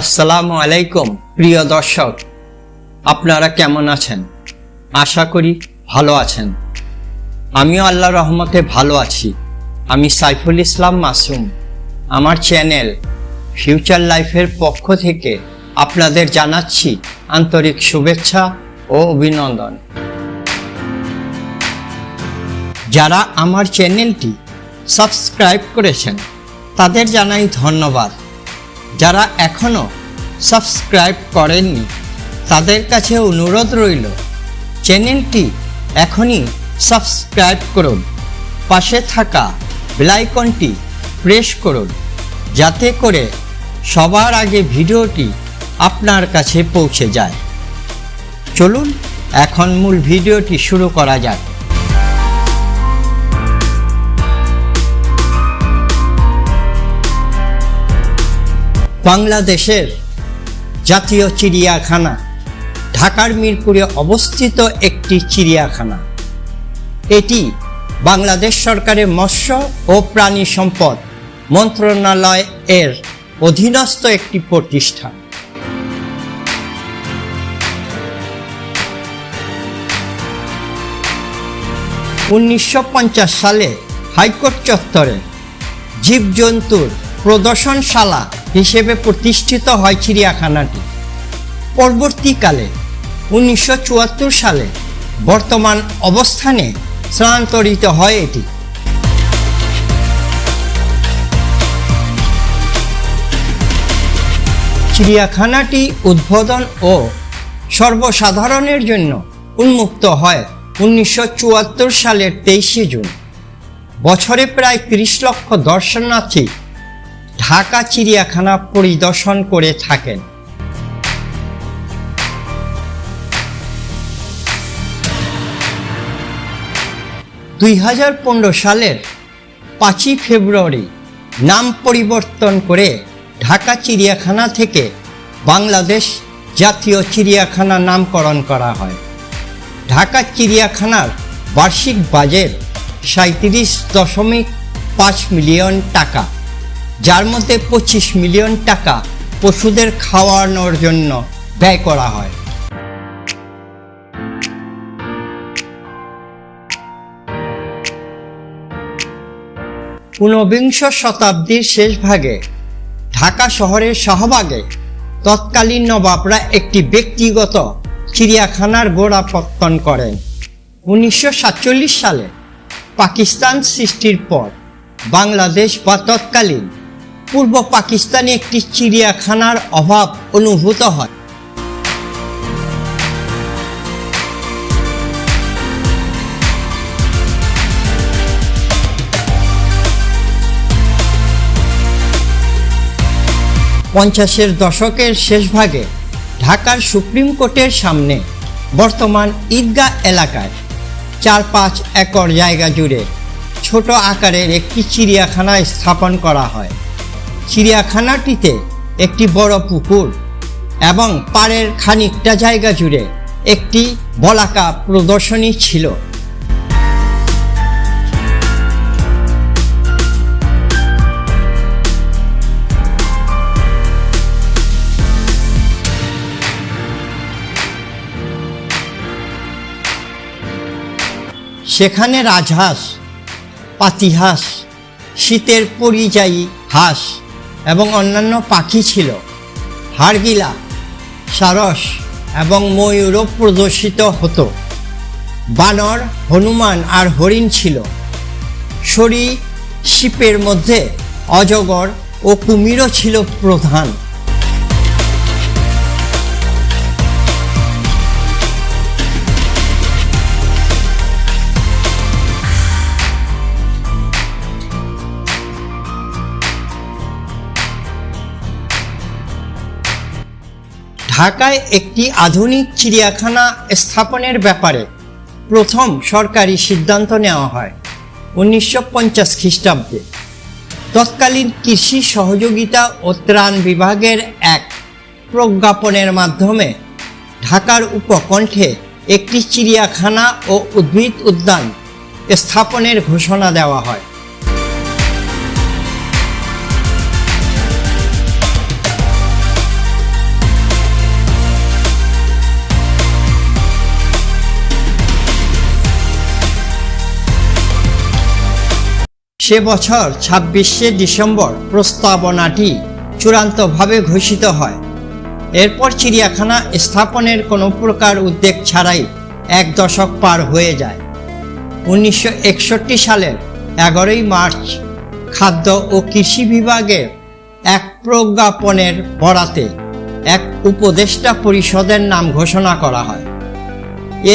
আসসালামু আলাইকুম, প্রিয় দর্শক। আপনারা কেমন আছেন? আশা করি ভালো আছেন। আমিও আল্লাহ রহমতে ভালো আছি। আমি সাইফুল ইসলাম মাসুম। আমার চ্যানেল ফিউচার লাইফের পক্ষ থেকে আপনাদের জানাচ্ছি আন্তরিক শুভেচ্ছা ও অভিনন্দন। যারা আমার চ্যানেলটি সাবস্ক্রাইব করেছেন, তাদের জানাই ধন্যবাদ। যারা এখনও সাবস্ক্রাইব করেননি, তাদের কাছে অনুরোধ রইল, চ্যানেলটি এখনই সাবস্ক্রাইব করুন, পাশে থাকা বেলাইকনটি প্রেস করুন, যাতে করে সবার আগে ভিডিওটি আপনার কাছে পৌঁছে যায়। চলুন, এখন মূল ভিডিওটি শুরু করা যাক। বাংলাদেশের জাতীয় চিড়িয়াখানা, ঢাকার মিরপুরে অবস্থিত একটি চিড়িয়াখানা। এটি বাংলাদেশ সরকারের মৎস্য ও প্রাণী সম্পদ মন্ত্রণালয় এর অধীনস্থ একটি প্রতিষ্ঠান। উনিশশো পঞ্চাশ সালে হাইকোর্ট চত্বরে জীবজন্তুর প্রদর্শনশালা হিসেবে প্রতিষ্ঠিত হয় চিড়িয়াখানাটি। পরবর্তীকালে উনিশশো চুয়াত্তর সালে বর্তমান অবস্থানে স্থানান্তরিত হয় এটি। চিড়িয়াখানাটি উদ্বোধন ও সর্বসাধারণের জন্য উন্মুক্ত হয় উনিশশো চুয়াত্তর সালের তেইশে জুন। বছরে প্রায় তিরিশ লক্ষ দর্শনার্থী ঢাকা চিড়িয়াখানা পরিদর্শন করে থাকেন। দুই হাজার পনেরো সালের পাঁচই ফেব্রুয়ারি নাম পরিবর্তন করে ঢাকা চিড়িয়াখানা থেকে বাংলাদেশ জাতীয় চিড়িয়াখানা নামকরণ করা হয়। ঢাকা চিড়িয়াখানার বার্ষিক বাজেট সাঁত্রিশ দশমিক পাঁচ মিলিয়ন টাকা। যার মধ্যে পঁচিশ মিলিয়ন টাকা পশুদের খাওয়ানোর জন্য ব্যয় করা হয়। ঊনবিংশ শতাব্দীর শেষ ভাগে ঢাকা শহরের শাহবাগে তৎকালীন নবাবরা একটি ব্যক্তিগত চিড়িয়াখানার গোড়াপত্তন করেন। উনিশশো সাতচল্লিশ সালে পাকিস্তান সৃষ্টির পর বাংলাদেশ বা তৎকালীন পূর্ব পাকিস্তানে একটি চিড়িয়াখানার অভাব অনুভূত হয়। পঞ্চাশের দশকের শেষ ভাগে ঢাকার সুপ্রিম কোর্টের সামনে বর্তমান ঈদগাহ এলাকায় চার পাঁচ একর জায়গা জুড়ে ছোট আকারের একটি চিড়িয়াখানা স্থাপন করা হয়। চিড়িয়াখানাটিতে একটি বড় পুকুর এবং পাড়ের খানিকটা জায়গা জুড়ে একটি বলাকা প্রদর্শনী ছিল। সেখানে রাজহাঁস, পাতিহাঁস, শীতের পরিযায়ী হাঁস এবং অন্যান্য পাখি ছিল। হাড়গিলা সারস এবং ময়ূরও প্রদর্শিত হতো। বানর, হনুমান আর হরিণ ছিল। সরি শিপের মধ্যে অজগর ও কুমিরও ছিল প্রধান। ঢাকায় একটি আধুনিক চিড়িয়াখানা স্থাপনের ব্যাপারে প্রথম সরকারি সিদ্ধান্ত নেওয়া হয় উনিশশো পঞ্চাশ খ্রিস্টাব্দে। তৎকালীন কৃষি সহযোগিতা ও ত্রাণ বিভাগের এক প্রজ্ঞাপনের মাধ্যমে ঢাকার উপকণ্ঠে একটি চিড়িয়াখানা ও উদ্ভিদ উদ্যান স্থাপনের ঘোষণা দেওয়া হয়। সে বছর ছাব্বিশে ডিসেম্বর প্রস্তাবনাটি চূড়ান্তভাবে ঘোষিত হয়। এরপর চিড়িয়াখানা স্থাপনের কোনো প্রকার উদ্যোগ ছাড়াই এক দশক পার হয়ে যায়। উনিশশো একষট্টি সালের এগারোই মার্চ খাদ্য ও কৃষি বিভাগের এক প্রজ্ঞাপনের বরাতে এক উপদেষ্টা পরিষদের নাম ঘোষণা করা হয়।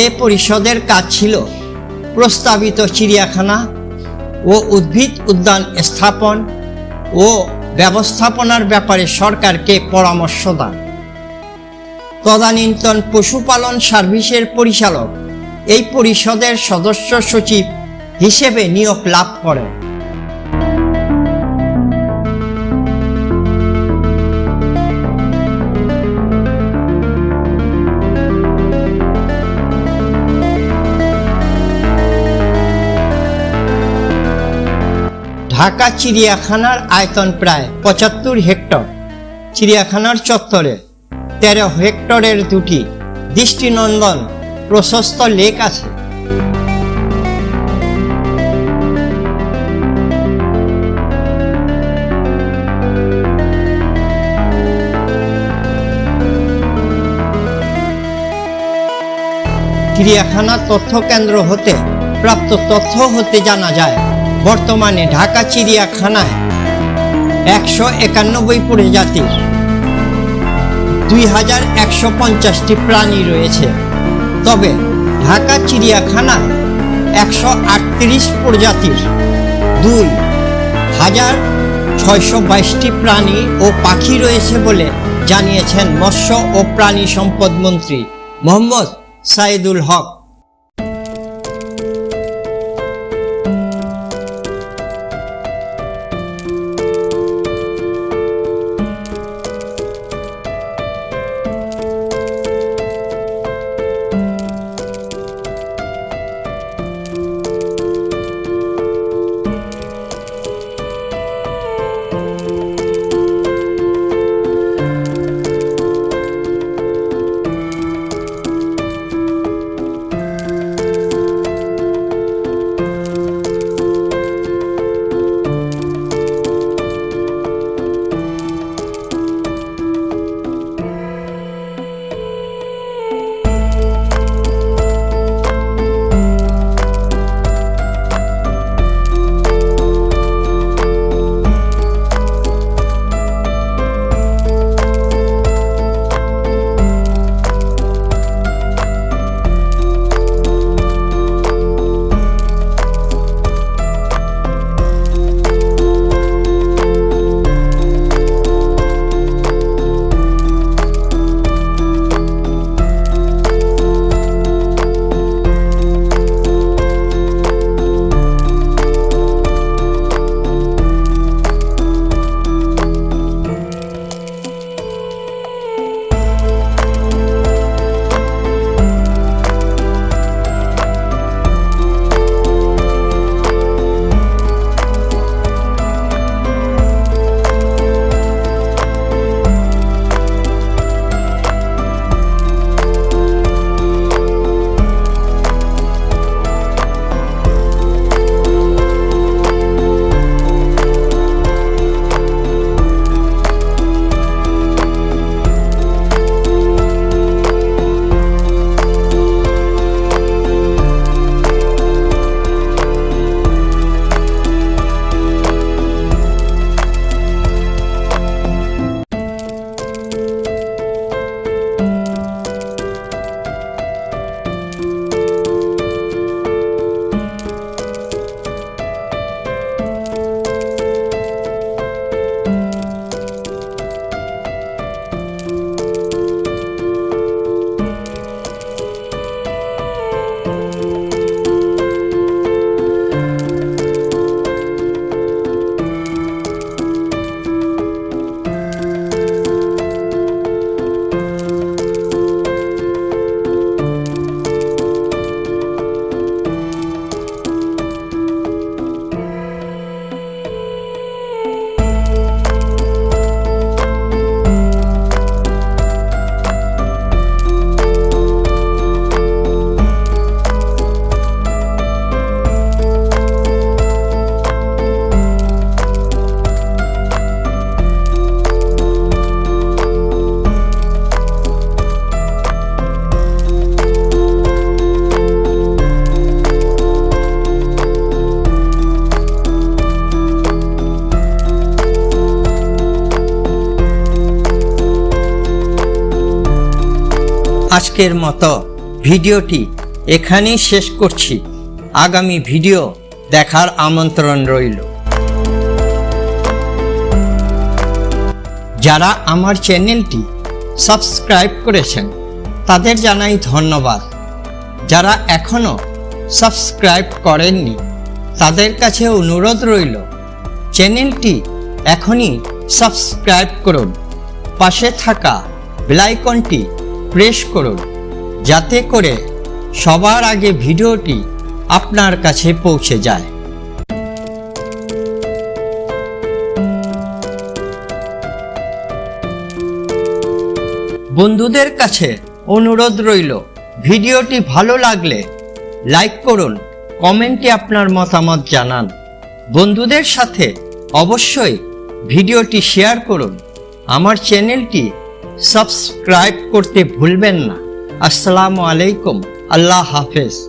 এ পরিষদের কাজ ছিল প্রস্তাবিত চিড়িয়াখানা ও উদ্ভিদ উদ্যান স্থাপন ও ব্যবস্থাপনার ব্যাপারে সরকারকে পরামর্শ দান। তদানীন্তন পশুপালন সার্ভিসের পরিচালক এই পরিষদের সদস্য সচিব হিসেবে নিয়োগ লাভ করেন। ঢাকা চিড়িয়াখানার আয়তন প্রায় পঁচাত্তর হেক্টর। চিড়িয়াখানার চত্বরে তেরো হেক্টরের দুটি দৃষ্টিনন্দন প্রশস্ত লেক আছে। চিড়িয়াখানা তথ্য কেন্দ্র হতে, প্রাপ্ত তথ্য হতে জানা যায়। বর্তমানে ঢাকা চিড়িয়াখানায় একশো একানব্বই প্রজাতির দুই হাজার একশো পঞ্চাশটি প্রাণী রয়েছে। তবে ঢাকা চিড়িয়াখানায় একশো আটত্রিশ প্রজাতির দুই হাজার ছয়শো বাইশটি প্রাণী ও পাখি রয়েছে বলে জানিয়েছেন মৎস্য ও প্রাণী সম্পদ মন্ত্রী মোহাম্মদ সাইদুল হক। আজকের মতো। ভিডিওটি এখানেই শেষ করছি। আগামী ভিডিও দেখার আমন্ত্রণ রইল। যারা আমার চ্যানেলটি সাবস্ক্রাইব করেছেন, তাদের জানাই ধন্যবাদ। যারা এখনও সাবস্ক্রাইব করেননি, তাদের কাছে অনুরোধ রইল, চ্যানেলটি এখনই সাবস্ক্রাইব করুন। পাশে থাকা বেলাইকনটি প্রেস করুন, যাতে করে সবার আগে ভিডিওটি আপনার কাছে পৌঁছে যায়। বন্ধুদের কাছে অনুরোধ রইল, ভিডিওটি ভালো লাগলে লাইক করুন, কমেন্টে আপনার মতামত জানান। বন্ধুদের সাথে অবশ্যই ভিডিওটি শেয়ার করুন। আমার চ্যানেলটি সাবস্ক্রাইব করতে ভুলবেন না। আসসালামু আলাইকুম। আল্লাহ হাফেজ।